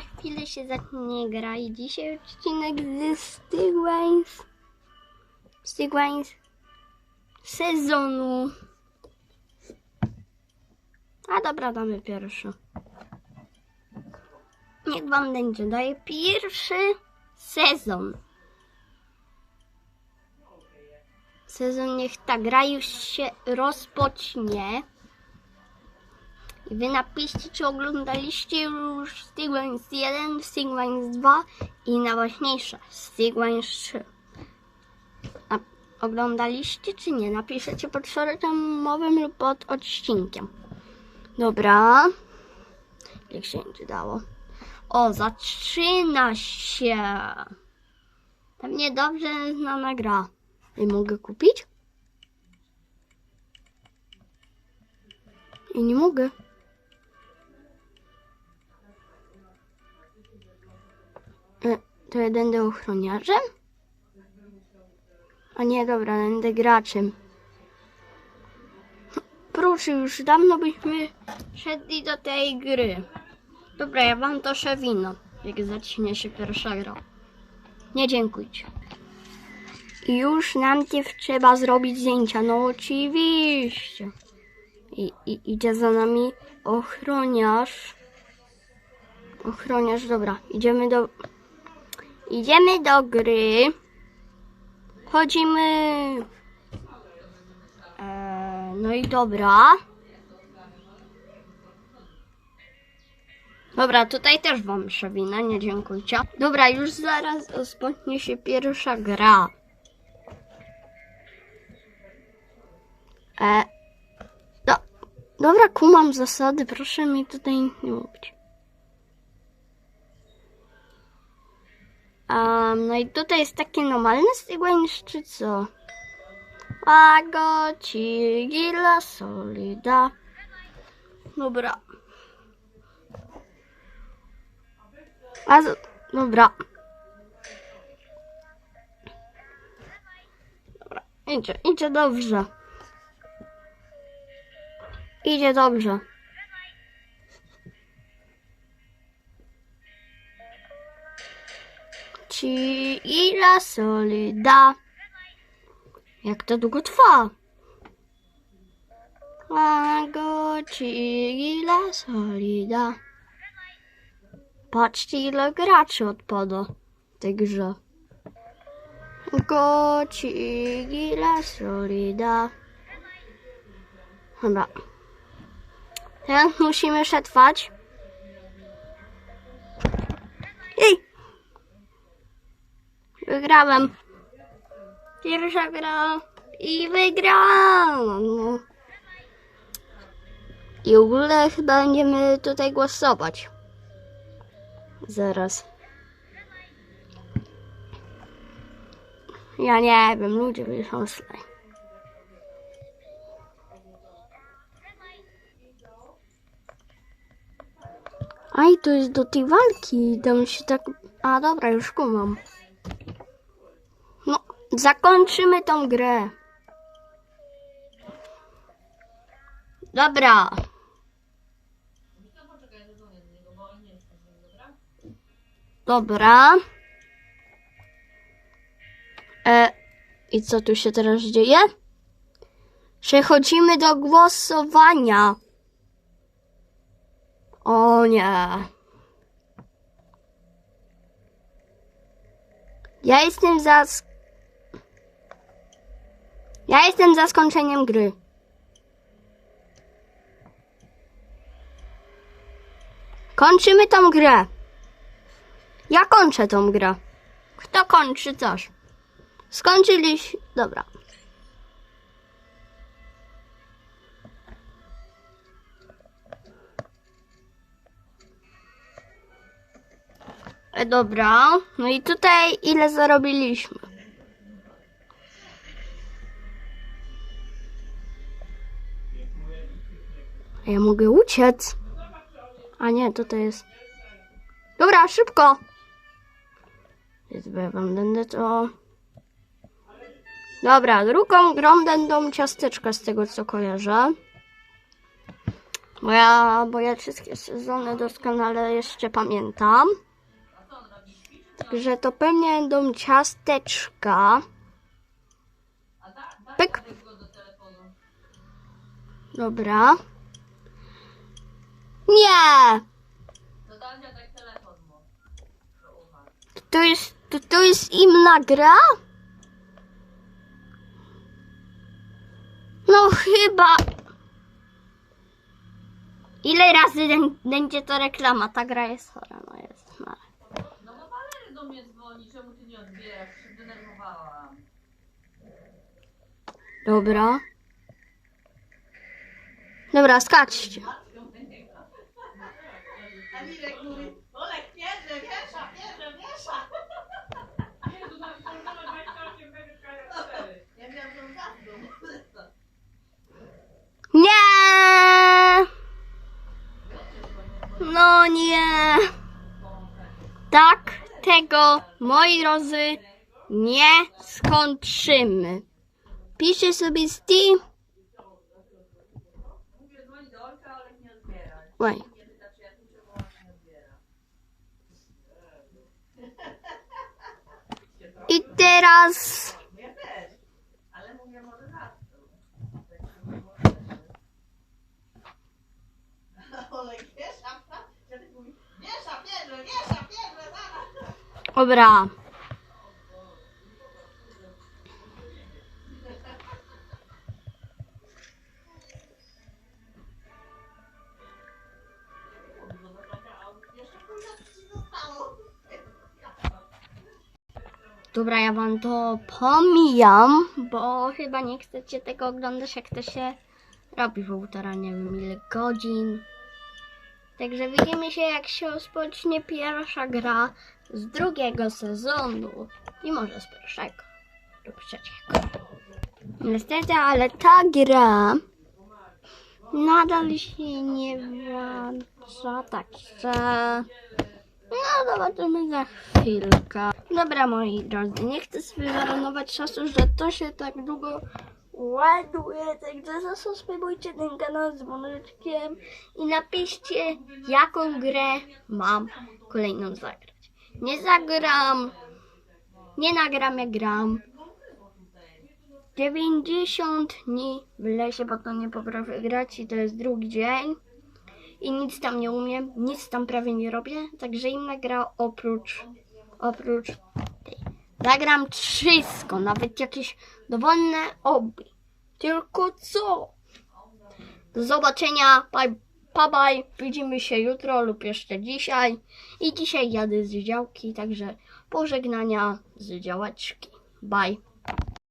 za chwilę się zacznie gra i dzisiaj odcinek ze Stigwains. Stigwains sezonu. A dobra, damy pierwszy. Niech wam będzie daje pierwszy sezon. Sezon niech ta gra już się rozpocznie. Wy napiszcie, czy oglądaliście już Stigwines 1, Stigwines 2 i najważniejsze Stigwines 3. A oglądaliście, czy nie? Napiszecie pod szoremowym lub pod odcinkiem. Dobra. Jak się będzie dało? O, zaczyna się. Pewnie dobrze znana gra. I mogę kupić? I nie mogę. To ja będę ochroniarzem? A nie, dobra, będę graczem. Proszę, już dawno byśmy szedli do tej gry. Dobra, ja wam to wino, jak zacznie się pierwsza gra. Nie dziękujcie. I już najpierw trzeba zrobić zdjęcia. No oczywiście. I, i idzie za nami ochroniarz. Ochroniarz, dobra. Idziemy do... Idziemy do gry. Chodzimy. Eee, no i dobra. Dobra, tutaj też wam przewinę, nie dziękujcie. Dobra, już zaraz rozpocznie się pierwsza gra. E, do, dobra, kumam zasady, proszę mi tutaj nie mówić. Um, no i tutaj jest takie normalne stygłęś, czy co? Lago, cigila, solida. Dobra. A, dobra. Dobra, idzie, idzie dobrze. Idzie dobrze. Ci ila solida. Jak to długo trwa? Lago ci ila solida. Patrzcie ile graczy odpada w tej grze. Go ci ila solida. Dobra. Teraz musimy przetrwać. Ej! Wygrałem. Pierwsza gra i wygrałam. I w ogóle chyba będziemy tutaj głosować. Zaraz. Ja nie wiem, ludzie piszą slaj. Aj, to jest do tej walki. Tam się tak... A, dobra, już kumam. No, zakończymy tą grę. Dobra. Dobra. E, I co tu się teraz dzieje? Przechodzimy do głosowania. O nie. Ja jestem za. Ja jestem za skończeniem gry. Kończymy tą grę. Ja kończę tą grę. Kto kończy coś? Skończyliśmy. Dobra. E, Dobra. No i tutaj ile zarobiliśmy? Ja mogę uciec. A nie, tutaj jest. Dobra, szybko. Jest wam będę to. Dobra, drugą grą będą ciasteczka z tego co kojarzę. Bo ja, bo ja wszystkie sezony doskonale jeszcze pamiętam. Także to pewnie będą ciasteczka. Pyk. Dobra. Nie! To tak. To, jest, to, to jest inna gra? No chyba. Ile razy bę- będzie to reklama? Ta gra jest chora, no jest. No. No bo Walery do mnie dzwoni, czemu ty nie odbierasz? Się zdenerwowałam. Dobra. Dobra, skaczcie. Emilek mówi, Olek bierze, wiesza, bierze, wiesza. Ja miałam tą gazdą. Nie! No nie. Tak tego, moi drodzy, nie skończymy. Piszę sobie Steam. Mówię, dzwoni do Olka, Olek nie odbiera. Oj. Nie pyta, czy ja piszę, bo Olek nie odbiera. I teraz Ja też. Ale mówię, może gazdą. Olek wiesza, Dziadek mówi, wiesza, bierze, wiesza, bierze, zaraz. Dobra. Dobra, ja wam to pomijam, bo chyba nie chcecie tego oglądać, jak to się robi półtora, nie wiem ile godzin. Także widzimy się, jak się rozpocznie pierwsza gra z drugiego sezonu i może z pierwszego lub trzeciego. Niestety, ale ta gra nadal się nie włącza, także no zobaczymy za chwilkę. Dobra moi drodzy, nie chcę sobie czasu, że to się tak długo ładuje, także zasubskrybujcie ten kanał z dzwoneczkiem i napiszcie jaką grę mam kolejną zagrać. Nie zagram, nie nagram jak gram. 90 dni w lesie, bo to nie potrafię grać i to jest drugi dzień i nic tam nie umiem, nic tam prawie nie robię, także inna gra oprócz, oprócz tej. Zagram wszystko, nawet jakieś dowolne oby. Tylko co? Do zobaczenia, bye, bye, bye. Widzimy się jutro lub jeszcze dzisiaj. I dzisiaj jadę z działki, także pożegnania z działeczki. Bye.